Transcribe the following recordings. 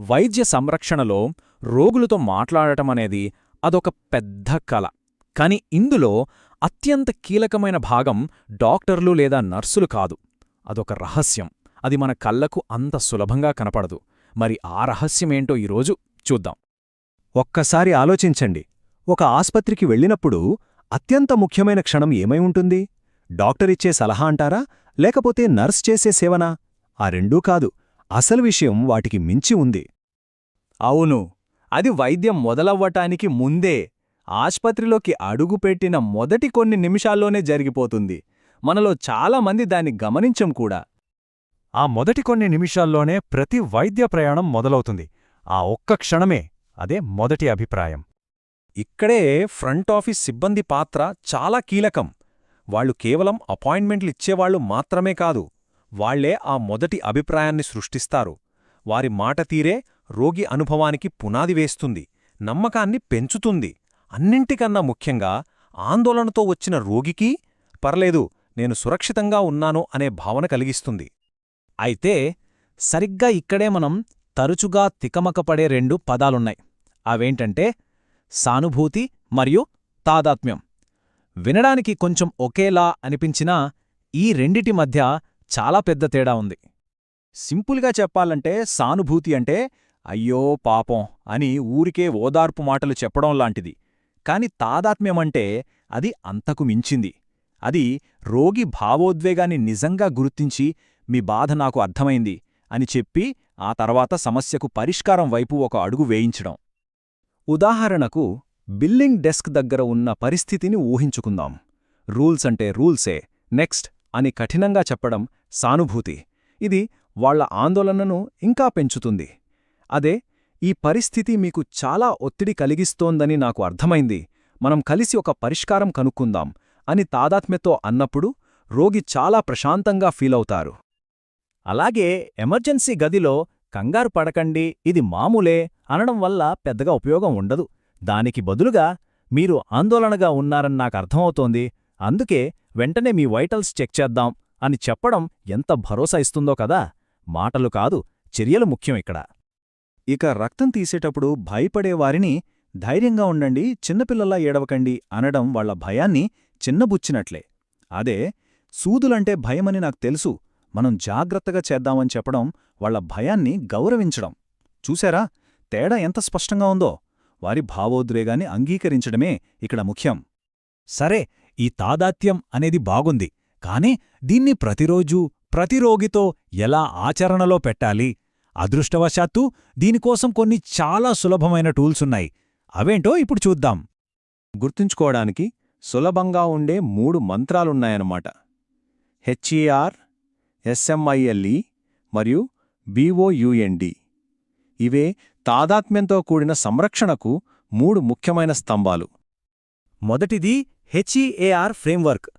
వైద్య సంరక్షణలో రోగులతో మాట్లాడటం అనేది అదొక పెద్ద కల. కాని ఇందులో అత్యంత కీలకమైన భాగం డాక్టర్లు లేదా నర్సులు కాదు. అదొక రహస్యం. అది మన కళ్ళకు అంత సులభంగా కనపడదు. మరి ఆ రహస్యమేంటో ఈరోజు చూద్దాం. ఒక్కసారి ఆలోచించండి. ఒక ఆస్పత్రికి వెళ్ళినప్పుడు అత్యంత ముఖ్యమైన క్షణం ఏమై ఉంటుంది? డాక్టరిచ్చే సలహా అంటారా? లేకపోతే నర్స్ చేసే సేవనా? ఆ రెండూ కాదు. అసలు విషయం వాటికి మించి ఉంది. అవును. అది వైద్యం మొదలవ్వటానికి ముందే ఆస్పత్రిలోకి అడుగుపెట్టిన మొదటి కొన్ని నిమిషాల్లోనే జరిగిపోతుంది. మనలో చాలామంది దాన్ని గమనించం కూడా. ఆ మొదటి కొన్ని నిమిషాల్లోనే ప్రతి వైద్య ప్రయాణం మొదలవుతుంది. ఆ ఒక్క క్షణమే అదే మొదటి అభిప్రాయం. ఇక్కడే ఫ్రంట్ ఆఫీస్ సిబ్బంది పాత్ర చాలా కీలకం. వాళ్ళు కేవలం అపాయింట్మెంట్లు ఇచ్చేవాళ్ళు మాత్రమే కాదు. వాళ్ళే ఆ మొదటి అభిప్రాయాన్ని సృష్టిస్తారు. వారి మాట తీరే రోగి అనుభవానికి పునాది వేస్తుంది నమ్మకాన్ని పెంచుతుంది. అన్నింటికన్నా ముఖ్యంగా ఆందోళనతో వచ్చిన రోగికి పర్లేదు నేను సురక్షితంగా ఉన్నాను అనే భావన కలిగిస్తుంది. అయితే సరిగ్గా ఇక్కడే మనం తరచుగా తికమకపడే రెండు పదాలున్నాయి. అవేంటంటే సానుభూతి మరియు తాదాత్మ్యం. వినడానికి కొంచెం ఒకేలా అనిపించినా ఈ రెండిటి మధ్య చాలా పెద్ద తేడా ఉంది. సింపుల్గా చెప్పాలంటే సానుభూతి అంటే అయ్యో పాపం అని ఊరికే ఓదార్పు మాటలు చెప్పడం లాంటిది. కాని తాదాత్మ్యమంటే అది అంతకు మించింది. అది రోగి భావోద్వేగాన్ని నిజంగా గుర్తించి మీ బాధ నాకు అర్థమైంది అని చెప్పి ఆ తర్వాత సమస్యకు పరిష్కారం వైపు ఒక అడుగు వేయించడం. ఉదాహరణకు బిల్లింగ్ డెస్క్ దగ్గర ఉన్న పరిస్థితిని ఊహించుకుందాం. రూల్స్ అంటే రూల్సే నెక్స్ట్ అని కఠినంగా చెప్పడం సానుభూతి. ఇది వాళ్ళ ఆందోళనను ఇంకా పెంచుతుంది. అదే ఈ పరిస్థితి మీకు చాలా ఒత్తిడి కలిగిస్తోందని నాకు అర్థమైంది. మనం కలిసి ఒక పరిష్కారం కనుక్కుందాం అని తాదాత్మ్యతో అన్నప్పుడు రోగి చాలా ప్రశాంతంగా ఫీలవుతారు అలాగే ఎమర్జెన్సీ గదిలో కంగారు పడకండి ఇది మామూలే అనడం వల్ల పెద్దగా ఉపయోగం ఉండదు. దానికి బదులుగా మీరు ఆందోళనగా ఉన్నారని నాకు అర్థమవుతోంది. అందుకే వెంటనే మీ వైటల్స్ చెక్ చేద్దాం. అని చెప్పడం ఎంత భరోసా ఇస్తుందో కదా! మాటలు కాదు చర్యలు ముఖ్యం ఇక్కడ. ఇక రక్తం తీసేటప్పుడు భయపడేవారిని ధైర్యంగా ఉండండి చిన్నపిల్లలా ఏడవకండి అనడం వాళ్ళ భయాన్ని చిన్నబుచ్చినట్లే. అదే సూదులంటే భయమని నాకు తెలుసు మనం జాగ్రత్తగా చేద్దామని చెప్పడం వాళ్ళ భయాన్ని గౌరవించడం. చూశారా తేడా ఎంత స్పష్టంగా ఉందో! వారి భావోద్వేగాన్ని అంగీకరించడమే ఇక్కడ ముఖ్యం. సరే ఈ తాదాత్యం అనేది బాగుంది. కాని దీన్ని ప్రతిరోజూ ప్రతి రోగితో ఎలా ఆచరణలో పెట్టాలి? అదృష్టవశాత్తు దీనికోసం కొన్ని చాలా సులభమైన టూల్సున్నాయి. అవేంటో ఇప్పుడు చూద్దాం. గుర్తుంచుకోవడానికి సులభంగా ఉండే మూడు మంత్రాలున్నాయన్నమాట. హెచ్ఈఆర్ ఎస్ఎంఐఎల్ఈ మరియు బీఓయుఎన్డి. ఇవే తాదాత్మ్యంతో కూడిన సంరక్షణకు మూడు ముఖ్యమైన స్తంభాలు. మొదటిది హెచ్ఈఏఆర్ ఫ్రేమ్వర్క్.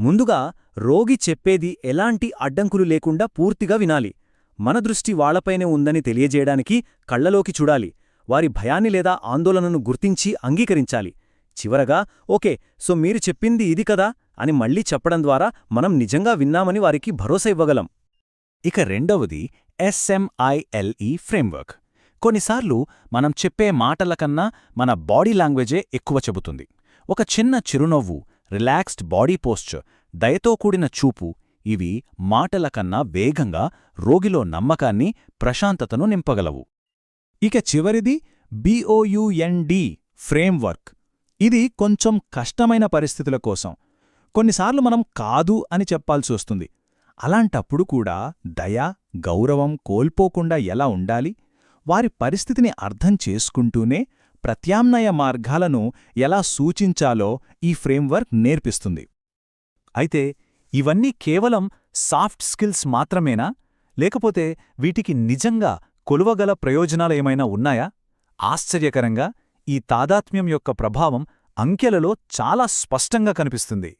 ముందుగా రోగి చెప్పేది ఎలాంటి అడ్డంకులు లేకుండా పూర్తిగా వినాలి. మన దృష్టి వాళ్ళపైనే ఉందని తెలియజేయడానికి కళ్ళలోకి చూడాలి. వారి భయాన్ని లేదా ఆందోళనను గుర్తించి అంగీకరించాలి. చివరగా ఓకే సో మీరు చెప్పింది ఇది కదా అని మళ్ళీ చెప్పడం ద్వారా మనం నిజంగా విన్నామని వారికి భరోసా ఇవ్వగలం. ఇక రెండవది ఎస్ఎంఐఎల్ఈ ఫ్రేమ్వర్క్. కొన్నిసార్లు మనం చెప్పే మాటల కన్నా మన బాడీ లాంగ్వేజే ఎక్కువ చెబుతుంది. ఒక చిన్న చిరునవ్వు రిలాక్స్డ్ బాడీ పోస్చర్ దయతో కూడిన చూపు ఇవి మాటల కన్నా వేగంగా రోగిలో నమ్మకాన్ని ప్రశాంతతను నింపగలవు. ఇక చివరిది బిఓయుఎన్డి ఫ్రేమ్వర్క్. ఇది కొంచెం కష్టమైన పరిస్థితుల కోసం. కొన్నిసార్లు మనం కాదు అని చెప్పాల్సి వస్తుంది. అలాంటప్పుడు కూడా దయ గౌరవం కోల్పోకుండా ఎలా ఉండాలి? వారి పరిస్థితిని అర్థం చేసుకుంటూనే ప్రత్యామ్నాయ మార్గాలను ఎలా సూచించాలో ఈ ఫ్రేమ్వర్క్ నేర్పిస్తుంది. అయితే ఇవన్నీ కేవలం సాఫ్ట్ స్కిల్స్ మాత్రమేనా? లేకపోతే వీటికి నిజంగా కొలువగల ప్రయోజనాలేమైనా ఉన్నాయా? ఆశ్చర్యకరంగా ఈ తాదాత్మ్యం యొక్క ప్రభావం అంకెలలో చాలా స్పష్టంగా కనిపిస్తుంది.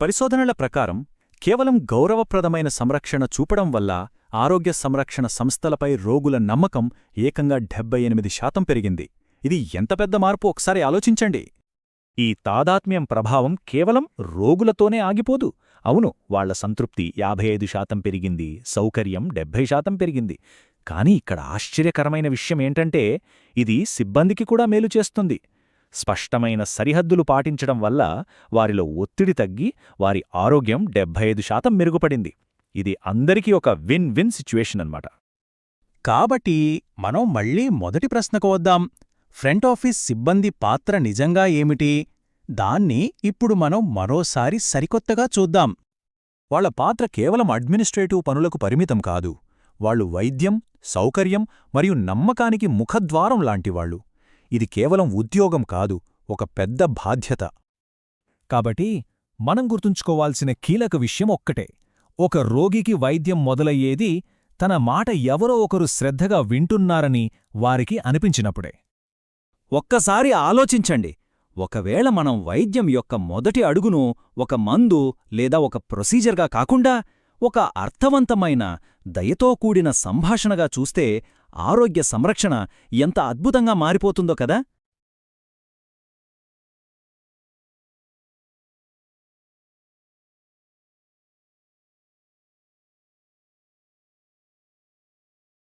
పరిశోధనల ప్రకారం కేవలం గౌరవప్రదమైన సంరక్షణ చూపడం వల్ల ఆరోగ్య సంరక్షణ సంస్థలపై రోగుల నమ్మకం ఏకంగా డెబ్బై ఎనిమిది శాతం పెరిగింది. ఇది ఎంత పెద్ద మార్పు? ఒకసారి ఆలోచించండి. ఈ తాదాత్మ్యం ప్రభావం కేవలం రోగులతోనే ఆగిపోదు. అవును వాళ్ళ సంతృప్తి యాభై ఐదు శాతం పెరిగింది సౌకర్యం డెబ్భై శాతం పెరిగింది. కాని ఇక్కడ ఆశ్చర్యకరమైన విషయమేంటంటే ఇది సిబ్బందికి కూడా మేలు చేస్తుంది. స్పష్టమైన సరిహద్దులు పాటించడం వల్ల వారిలో ఒత్తిడి తగ్గి వారి ఆరోగ్యం డెబ్భై ఐదు శాతం మెరుగుపడింది. ఇది అందరికీ ఒక విన్ విన్ సిచ్యువేషన్ అన్నమాట. కాబట్టి మనం మళ్ళీ మొదటి ప్రశ్నకు వద్దాం. ఫ్రంట్ ఆఫీస్ సిబ్బంది పాత్ర నిజంగా ఏమిటి? దాన్ని ఇప్పుడు మనం మరోసారి సరికొత్తగా చూద్దాం. వాళ్ళ పాత్ర కేవలం అడ్మినిస్ట్రేటివ్ పనులకు పరిమితం కాదు. వాళ్ళు వైద్యం సౌకర్యం మరియు నమ్మకానికి ముఖద్వారం లాంటివాళ్ళు ఇది కేవలం ఉద్యోగం కాదు ఒక పెద్ద బాధ్యత. కాబట్టి మనం గుర్తుంచుకోవాల్సిన కీలక విషయం ఒక్కటే. ఒక రోగికి వైద్యం మొదలయ్యేది తన మాట ఎవరో ఒకరు శ్రద్ధగా వింటున్నారని వారికి అనిపించినప్పుడే. ఒక్కసారి ఆలోచించండి. ఒకవేళ మనం వైద్యం యొక్క మొదటి అడుగును ఒక మందు లేదా ఒక ప్రొసీజర్గా కాకుండా ఒక అర్థవంతమైన దయతో కూడిన సంభాషణగా చూస్తే ఆరోగ్య సంరక్షణ ఎంత అద్భుతంగా మారిపోతుందో కదా!